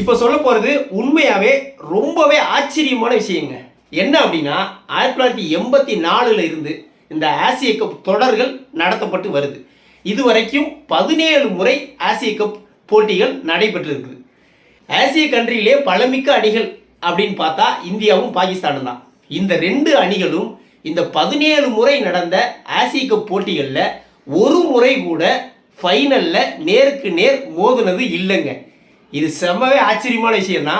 இப்போ சொல்ல போகிறது உண்மையாகவே ரொம்பவே ஆச்சரியமான விஷயங்க. என்ன அப்படின்னா ஆயிரத்தி தொள்ளாயிரத்தி எண்பத்தி நாலுல இருந்து இந்த ஆசிய கப் தொடர்கள் நடத்தப்பட்டு வருது. இதுவரைக்கும் பதினேழு முறை ஆசிய கப் போட்டிகள் நடைபெற்றிருக்குது. ஆசிய கண்ட்ரியிலே பழமிக்க அணிகள் அப்படின்னு பார்த்தா இந்தியாவும் பாகிஸ்தானும் தான். இந்த ரெண்டு அணிகளும் இந்த பதினேழு முறை நடந்த ஆசிய கப் போட்டிகளில் ஒரு முறை கூட ஃபைனலில் நேருக்கு நேர் மோதுனது இல்லைங்க. இது செம்மவே ஆச்சரியமான விஷயம்னா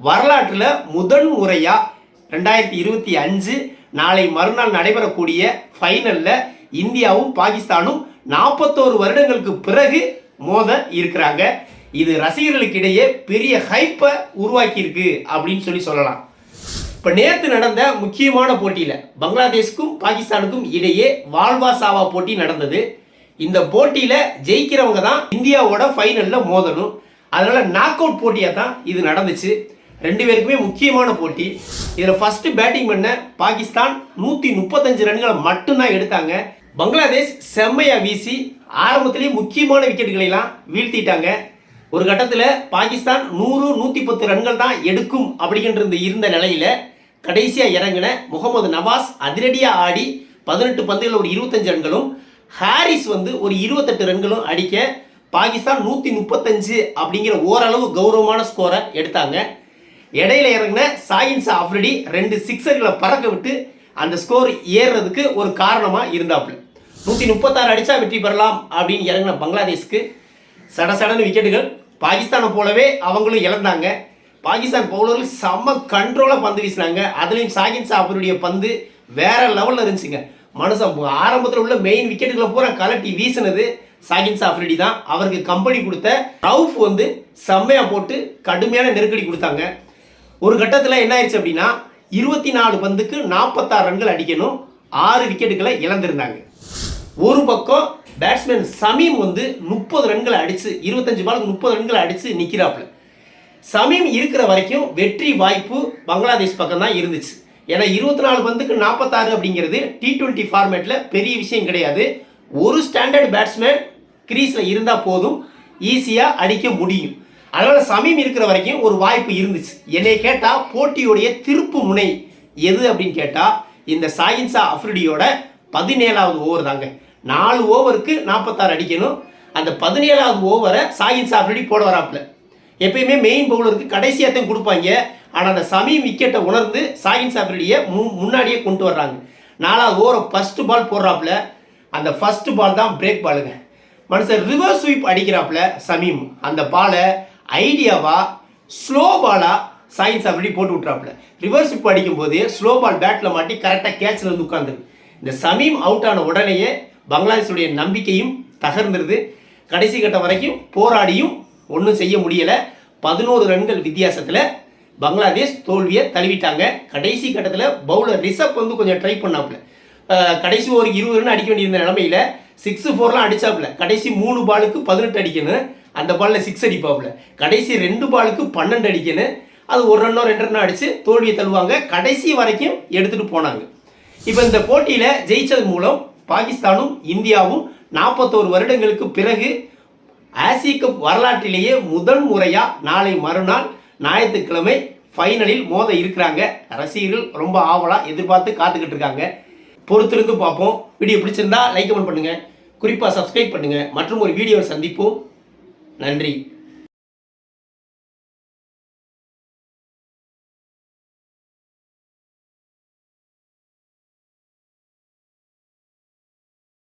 வரலாற்றில் முதன் முறையாக ரெண்டாயிரத்தி இருபத்தி அஞ்சு நாளை மறுநாள் நடைபெறக்கூடிய ஃபைனலில் இந்தியாவும் பாகிஸ்தானும் நாற்பத்தோரு வருடங்களுக்கு பிறகு மோத இருக்கிறாங்க. இது ரசிகர்களுக்கிடையே பெரிய ஹைப்பை உருவாக்கியிருக்கு அப்படின்னு சொல்லி சொல்லலாம். இப்போ நேற்று நடந்த முக்கியமான போட்டியில் பங்களாதேஷ்க்கும் பாகிஸ்தானுக்கும் இடையே வாழ்வா சாவா போட்டி நடந்தது. இந்த போட்டியில் ஜெயிக்கிறவங்க தான் இந்தியாவோட ஃபைனலில் மோதணும். அதனால் நாக் அவுட் போட்டியாக தான் இது நடந்துச்சு. ரெண்டு பேருக்குமே முக்கியமான போட்டி. இதில் ஃபஸ்ட்டு பேட்டிங் பண்ண பாகிஸ்தான் நூற்றி முப்பத்தஞ்சு ரன்களை மட்டும்தான் எடுத்தாங்க. பங்களாதேஷ் செம்மையாக வீசி ஆரம்பத்திலேயே முக்கியமான விக்கெட்டுகளை எல்லாம் வீழ்த்திட்டாங்க. ஒரு கட்டத்தில் பாகிஸ்தான் நூறு நூற்றி பத்து ரன்கள் தான் எடுக்கும் அப்படிங்கிற இருந்த நிலையில் கடைசியாக இறங்கின முகமது நவாஸ் அதிரடியாக ஆடி பதினெட்டு பந்துகள் ஒரு இருபத்தஞ்சு ரன்களும் ஹாரிஸ் வந்து ஒரு இருபத்தெட்டு ரன்களும் அடிக்க பாகிஸ்தான் நூற்றி முப்பத்தஞ்சு அப்படிங்கிற ஓரளவு கௌரவமான ஸ்கோரை எடுத்தாங்க. இடையில இறங்கின சாயின்ஸ் ஆஃப்ரெடி ரெண்டு சிக்ஸர்களை பறக்க விட்டு அந்த ஸ்கோர் ஏறுறதுக்கு ஒரு காரணமாக இருந்தாப்புல. நூற்றி முப்பத்தாறு அடித்தா வெற்றி பெறலாம் அப்படின்னு இறங்கின பங்களாதேஷ்க்கு சட சடன்னு விக்கெட்டுகள் பாகிஸ்தானை போலவே அவங்களும் இழந்தாங்க. பாகிஸ்தான் பவுலர்கள் செம்ம கண்ட்ரோலாக பந்து வீசினாங்க. அதுலேயும் சாகின் சாஃபருடைய பந்து வேற லெவலில் இருந்துச்சுங்க. மனுஷன் ஆரம்பத்தில் உள்ள மெயின் விக்கெட்டுகளை பூரா கலட்டி வீசினது. சாகின் சாஃப்ரிடி தான். அவருக்கு கம்பெனி கொடுத்த ரவுஃப் வந்து செம்மையாக போட்டு கடுமையான நெருக்கடி கொடுத்தாங்க. ஒரு கட்டத்தில் என்ன ஆயிடுச்சு அப்படின்னா இருபத்தி நாலு பந்துக்கு நாற்பத்தாறு ரன்கள் அடிக்கணும் ஆறு விக்கெட்டுகளை இழந்திருந்தாங்க. ஒரு பக்கம் பேட்ஸ்மேன் சமீம் வந்து முப்பது ரன்களை அடித்து இருபத்தஞ்சு பாலுக்கு முப்பது ரன்களை அடித்து நிற்கிறாப்புல சமீம் இருக்கிற வரைக்கும் வெற்றி வாய்ப்பு பங்களாதேஷ் பக்கம் தான் இருந்துச்சு. ஏன்னா இருபத்தி நாலு பந்துக்கு நாற்பத்தாறு அப்படிங்கிறது டி டுவெண்ட்டி ஃபார்மேட்டில் பெரிய விஷயம் கிடையாது. ஒரு ஸ்டாண்டர்ட் பேட்ஸ்மேன் கிரீஸில் இருந்தால் போதும் ஈஸியாக அடிக்க முடியும். அதனால் சமீம் இருக்கிற வரைக்கும் ஒரு வாய்ப்பு இருந்துச்சு. என்னை கேட்டால் போட்டியுடைய திருப்பு முனை எது அப்படின்னு கேட்டால் இந்த சாயின்சா அஃப்ரிடியோட பதினேழாவது ஓவர் தாங்க. நாலு ஓவருக்கு நாற்பத்தாறு அடிக்கணும். அந்த பதினேழாவது ஓவரை சாயின்சா அஃப்ரிடி போட வராப்புல. எப்பயுமே மெயின் பவுலருக்கு கடைசியாகத்தையும் கொடுப்பாங்க. ஆனால் அந்த சமீம் விக்கெட்டை உணர்ந்து சாயின்ஸ் சாஃப்ரிடியை மு முன்னாடியே கொண்டு வர்றாங்க. நாலாவது ஓவரை ஃபஸ்ட்டு பால் போடுறாப்புல. அந்த ஃபர்ஸ்ட் பால் தான் பிரேக் பாலுங்க மனுஷன் ரிவர்ஸ் ஸ்வீப் அடிக்கிறாப்புல சமீம். அந்த பாலை ஐடியாவா ஸ்லோ பாலா சயின்ஸ் அப்படி போட்டு விட்றாப்புல ரிவர்ஸ் ஸ்வீப் அடிக்கும்போது ஸ்லோ பால் பேட்டில் மாட்டி கரெக்டாக கேட்சில் வந்து உட்காந்துரு இந்த சமீம் அவுட் ஆன உடனேயே பங்களாதேஷுடைய நம்பிக்கையும் தகர்ந்துருது. கடைசி கட்டம் வரைக்கும் போராடியும் ஒன்றும் செய்ய முடியலை. பதினோரு ரன்கள் வித்தியாசத்தில் பங்களாதேஷ் தோல்வியை தழுவிட்டாங்க. கடைசி கட்டத்தில் பவுலர் ரிஷப் வந்து கொஞ்சம் ட்ரை பண்ணாப்புல. கடைசி ஒரு இருபது ரன் அடிக்க வேண்டியிருந்த நிலமையில சிக்ஸ் ஃபோர்லாம் அடிச்சாப்புல. கடைசி மூணு பாலுக்கு பதினெட்டு அடிக்கணும் அந்த பாலில் சிக்ஸ் அடிப்பாப்புல. கடைசி ரெண்டு பாலுக்கு பன்னெண்டு அடிக்கணும் அது ஒரு ரன்னோ ரெண்டு ரன்னோ அடித்து தோல்வியை தழுவாங்க கடைசி வரைக்கும் எடுத்துகிட்டு போனாங்க. இப்போ இந்த போட்டியில் ஜெயிச்சது மூலம் பாகிஸ்தானும் இந்தியாவும் நாற்பத்தோரு வருடங்களுக்கு பிறகு ஆசிய கப் வரலாற்றிலேயே முதல் முறையாக நாளை மறுநாள் ஞாயிற்றுக்கிழமை ஃபைனலில் மோத இருக்கிறாங்க. ரசிகர்கள் ரொம்ப ஆவலாக எதிர்பார்த்து காத்துக்கிட்டு இருக்காங்க. பொறுத்திருந்து பார்ப்போம். வீடியோ பிடிச்சிருந்தா லைக் கமெண்ட் பண்ணுங்கள் குறிப்பாக சப்ஸ்கிரைப் பண்ணுங்கள் மற்றும் ஒரு வீடியோவை சந்திப்போம். நன்றி.